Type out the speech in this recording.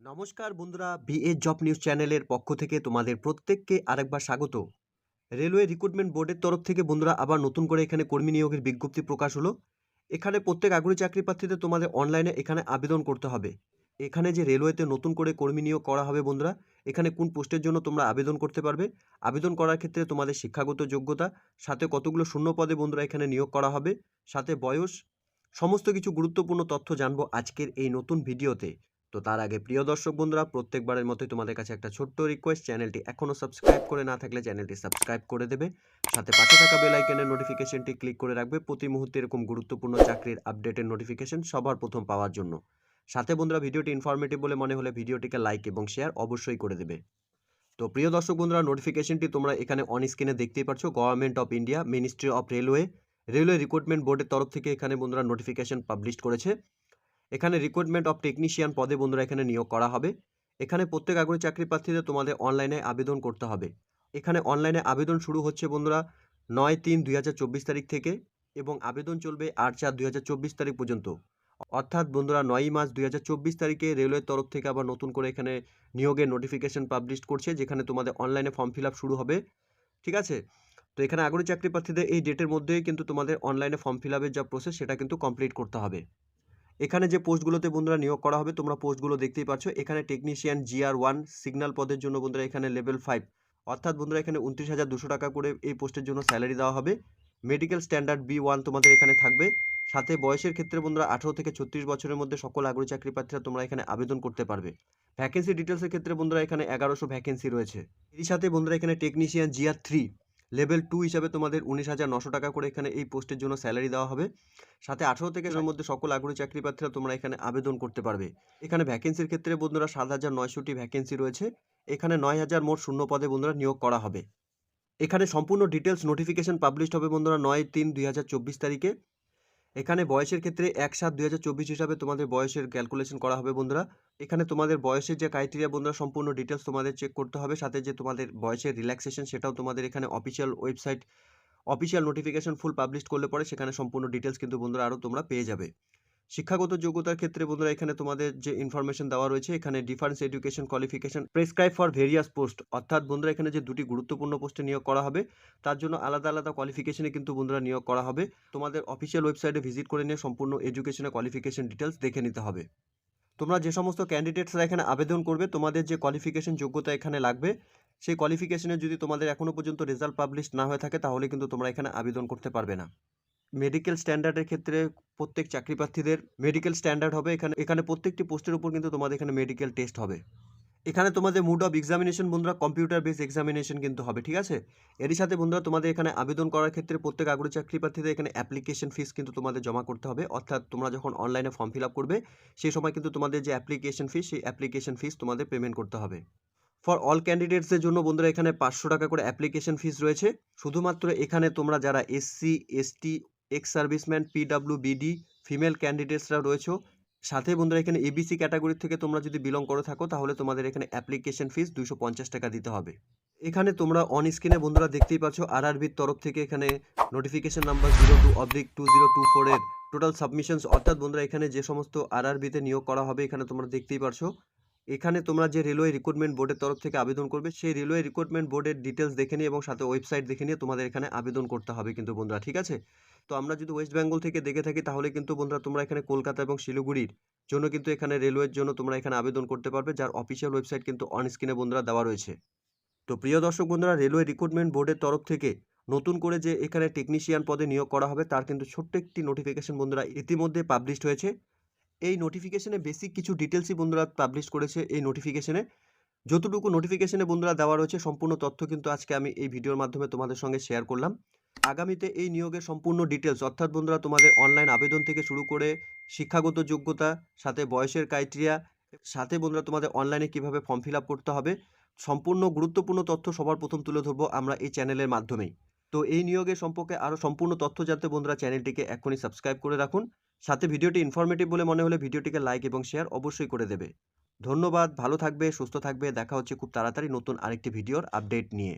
নমস্কার বন্ধুরা BA job news চ্যানেলের পক্ষ থেকে তোমাদের প্রত্যেককে আরেকবার স্বাগত। রেলওয়ে রিক্রুটমেন্ট বোর্ডের তরফ থেকে বন্ধুরা আবার নতুন করে এখানে কর্মী নিয়োগের বিজ্ঞপ্তি প্রকাশ হলো। এখানে প্রত্যেক আগ্রহী চাকরি প্রার্থীদের তোমাদের অনলাইনে এখানে আবেদন করতে হবে। এখানে যে রেলওয়েতে নতুন করে কর্মী নিয়োগ করা হবে বন্ধুরা, এখানে কোন পোস্টের জন্য তোমরা আবেদন করতে পারবে। আবেদন করার ক্ষেত্রে তোমাদের শিক্ষাগত যোগ্যতা, সাথে কতগুলো শূন্য পদে বন্ধুরা এখানে নিয়োগ করা হবে, সাথে বয়স, সমস্ত কিছু গুরুত্বপূর্ণ তথ্য জানব আজকের এই নতুন ভিডিওতে। তো তার আগে প্রিয় দর্শক বন্ধুরা, প্রত্যেকবারের মতোই তোমাদের কাছে একটা ছোট্ট রিকোয়েস্ট চ্যানেলটি এখনও সাবস্ক্রাইব করে না থাকলে চ্যানেলটি সাবস্ক্রাইব করে দেবে। সাথে পাশে থাকা বেল আইকনের নোটিফিকেশনটি ক্লিক করে রাখবে। প্রতি মুহূর্তে এরকম গুরুত্বপূর্ণ চাকরির আপডেটের নোটিফিকেশন সবার প্রথম পাওয়ার জন্য। সাথে বন্ধুরা, ভিডিওটি ইনফরমেটিভ বলে মনে হলে ভিডিওটিকে লাইক এবং শেয়ার অবশ্যই করে দেবে। তো প্রিয় দর্শক বন্ধুরা নোটিফিকেশনটি তোমরা এখানে অন স্ক্রিনে দেখতেই পাচ্ছ government of India ministry of railway railway recruitment বোর্ডের তরফ থেকে এখানে বন্ধুরা নোটিফিকেশন পাবলিশ করেছে। এখানে রিক্রুটমেন্ট অফ টেকনিশিয়ান পদে বন্ধুরা এখানে নিয়োগ করা হবে। এখানে প্রত্যেক আগ্রহী চাকরি প্রার্থীদের তোমাদের অনলাইনে আবেদন করতে হবে। এখানে অনলাইনে আবেদন শুরু হচ্ছে বন্ধুরা নয় তিন দুই তারিখ থেকে এবং আবেদন চলবে আট চার দুই তারিখ পর্যন্ত। অর্থাৎ বন্ধুরা নয়ই মার্চ দুই হাজার চব্বিশ তারিখে রেলওয়ের তরফ থেকে আবার নতুন করে এখানে নিয়োগের নোটিফিকেশন পাবলিশ করছে, যেখানে তোমাদের অনলাইনে ফর্ম ফিল শুরু হবে। ঠিক আছে? তো এখানে আগ্রহী চাকরি প্রার্থীদের এই ডেটের মধ্যেই কিন্তু তোমাদের অনলাইনে ফর্ম ফিল যা প্রসেস সেটা কিন্তু কমপ্লিট করতে হবে। এখানে যে পোস্টগুলোতে বন্ধুরা নিয়োগ করা হবে, তোমরা পোস্টগুলো দেখতেই পাচ্ছ। এখানে টেকনিশিয়ান জিআর ওয়ান সিগন্যাল পদের জন্য বন্ধুরা এখানে লেভেল ফাইভ অর্থাৎ বন্ধুরা এখানে উনত্রিশ হাজার দুশো টাকা করে এই পোস্টের জন্য স্যালারি দেওয়া হবে। মেডিকেল স্ট্যান্ডার্ড বি ওয়ান তোমাদের এখানে থাকবে। সাথে বয়সের ক্ষেত্রে বন্ধুরা আঠারো থেকে ছত্রিশ বছরের মধ্যে সকল আগ্রহী চাকরি প্রার্থীরা তোমরা এখানে আবেদন করতে পারবে। ভ্যাকেন্সি ডিটেলসের ক্ষেত্রে বন্ধুরা এখানে এগারোশো ভ্যাকেন্সি রয়েছে। এর সাথে বন্ধুরা এখানে technician G R three level two হিসাবে তোমাদের উনিশ হাজার নশো টাকা করে এখানে এই পোস্টের জন্য স্যালারি দেওয়া হবে। সাথে আঠারো থেকে এর মধ্যে সকল আগ্রহী চাকরি প্রার্থীরা তোমরা এখানে আবেদন করতে পারবে। এখানে ভ্যাকেন্সির ক্ষেত্রে বন্ধুরা সাত হাজার নয়শোটি ভ্যাকেন্সি রয়েছে। এখানে নয় হাজার মোট শূন্য পদে বন্ধুরা নিয়োগ করা হবে। এখানে সম্পূর্ণ ডিটেলস নোটিফিকেশন পাবলিশ হবে বন্ধুরা নয় তিন দুই হাজার চব্বিশ তারিখে। এখানে বয়সের ক্ষেত্রে এক সাত দুই হিসাবে তোমাদের বয়সের ক্যালকুলেশন করা হবে বন্ধুরা। এখানে তোমাদের বয়সের যে ক্রাইটেরিয়া বন্ধুরা, সম্পূর্ণ ডিটেলস তোমাদের চেক করতে হবে। সাথে যে তোমাদের বয়সের রিল্যাক্সেশন সেটাও তোমাদের এখানে official website official notification full publish করলে পরে সেখানে সম্পূর্ণ ডিটেলস কিন্তু বন্ধুরা আরও তোমরা পেয়ে যাবে। শিক্ষাগত যোগ্যতার ক্ষেত্রে বন্ধুরা, এখানে তোমাদের যে ইনফরমেশন দেওয়া রয়েছে, এখানে difference education qualification prescribe for various post অর্থাৎ বন্ধুরা, এখানে যে দুটি গুরুত্বপূর্ণ পোস্টে নিয়োগ করা হবে, তার জন্য আলাদা আলাদা কোয়ালিফিকেশনে কিন্তু বন্ধুরা নিয়োগ করা হবে। তোমাদের অফিসিয়াল ওয়েবসাইটে ভিজিট করে নিয়ে সম্পূর্ণ এডুকেশনের কোয়ালিফিকেশন ডিটেলস দেখে নিতে হবে। তোমরা যে সমস্ত ক্যান্ডিডেটসরা এখানে আবেদন করবে, তোমাদের যে কোয়ালিফিকেশন যোগ্যতা এখানে লাগবে, সেই কোয়ালিফিকেশনে যদি তোমাদের এখনও পর্যন্ত রেজাল্ট পাবলিশ না হয়ে থাকে, তাহলে কিন্তু তোমরা এখানে আবেদন করতে পারবে না। মেডিকেল স্ট্যান্ডার্ডের ক্ষেত্রে প্রত্যেক চাকরি প্রার্থীদের মেডিকেল স্ট্যান্ডার্ড হবে। এখানে এখানে প্রত্যেকটি পোস্টের উপর কিন্তু তোমাদের এখানে মেডিকেল টেস্ট হবে। এখানে তোমাদের মুড অফ এক্সামিনেশন বন্ধুরা কম্পিউটার বেস এক্সামিনেশন কিন্তু হবে, ঠিক আছে? এরই সাথে বন্ধুরা তোমাদের এখানে আবেদন করার ক্ষেত্রে প্রত্যেক আগ্রহী চাকরি প্রার্থীদের এখানে অ্যাপ্লিকেশন ফিস কিন্তু তোমাদের জমা করতে হবে। অর্থাৎ তোমরা যখন অনলাইনে ফর্ম ফিল আপ করবে, সেই সময় কিন্তু তোমাদের যে অ্যাপ্লিকেশন ফিস সেই অ্যাপ্লিকেশন ফিস তোমাদের পেমেন্ট করতে হবে। ফর অল ক্যান্ডিডেটসদের জন্য বন্ধুরা এখানে পাঁচশো টাকা করে অ্যাপ্লিকেশন ফিস রয়েছে। শুধুমাত্র এখানে তোমরা যারা SC ST ex serviceman PW BD female ক্যান্ডিডেটসরা রয়েছে। সাথে বন্ধুরা, এখানে এবিসি ক্যাটাগরি থেকে তোমরা যদি বিলং করে থাকো, তাহলে তোমাদের এখানে অ্যাপ্লিকেশন ফিস দুশো টাকা দিতে হবে। এখানে তোমরা অন স্ক্রিনে বন্ধুরা দেখতেই পাচ্ছ আরআরবির তরফ থেকে এখানে notification number zero two oblique two zero two ফোরের টোটাল সাবমিশনস অর্থাৎ বন্ধুরা, এখানে যে সমস্ত আরআরবিতে নিয়োগ করা হবে, এখানে তোমরা দেখতেই পারছ। এখানে তোমরা যে রেলওয়ে রিক্রুটমেন্ট বোর্ডের তরফ থেকে আবেদন করবে, সেই রেলওয়ে রিক্রুটমেন্ট বোর্ডের ডিটেলস দেখে নিয়ে এবং সাথে ওয়েবসাইট দেখে নিয়ে তোমাদের এখানে আবেদন করতে হবে কিন্তু বন্ধুরা, ঠিক আছে? তো আমরা যদি ওয়েস্ট বেঙ্গল থেকে দেখে থাকি তাহলে কিন্তু বন্ধুরা তোমরা এখানে কলকাতা এবং শিলিগুড়ির জন্য কিন্তু এখানে রেলওয়ের জন্য তোমরা এখানে আবেদন করতে পারবে, যার অফিসিয়াল ওয়েবসাইট কিন্তু অন স্ক্রিনে বন্ধুরা দেওয়া রয়েছে। তো প্রিয় দর্শক বন্ধুরা, রেলওয়ে রিক্রুটমেন্ট বোর্ডের তরফ থেকে নতুন করে যে এখানে টেকনিশিয়ান পদে নিয়োগ করা হবে, তার কিন্তু ছোট্ট একটি নোটিফিকেশন বন্ধুরা ইতিমধ্যে পাবলিশড হয়েছে। এই নোটিফিকেশনে বেসিক কিছু ডিটেলসই বন্ধুরা পাবলিশ করেছে এই নোটিফিকেশনে যতটুকু নোটিফিকেশনে বন্ধুরা দেওয়া রয়েছে, সম্পূর্ণ তথ্য কিন্তু আজকে আমি এই ভিডিওর মাধ্যমে তোমাদের সঙ্গে শেয়ার করলাম। আগামীতে এই নিয়োগের সম্পূর্ণ ডিটেলস অর্থাৎ বন্ধুরা তোমাদের অনলাইন আবেদন থেকে শুরু করে শিক্ষাগত যোগ্যতা, সাথে বয়সের ক্রাইটেরিয়া সাথে বন্ধুরা তোমাদের অনলাইনে কীভাবে ফর্ম ফিল করতে হবে, সম্পূর্ণ গুরুত্বপূর্ণ তথ্য সবার প্রথম তুলে ধরবো আমরা এই চ্যানেলের মাধ্যমেই। তো এই নিয়োগের সম্পর্কে আরও সম্পূর্ণ তথ্য জানতে বন্ধুরা চ্যানেলটিকে এখনই সাবস্ক্রাইব করে রাখুন। সাথে ভিডিওটি ইনফরমেটিভ বলে মনে হলে ভিডিওটিকে লাইক এবং শেয়ার অবশ্যই করে দেবে। ধন্যবাদ, ভালো থাকবে, সুস্থ থাকবে, দেখা হচ্ছে খুব তাড়াতাড়ি নতুন আরেকটি ভিডিওর আপডেট নিয়ে।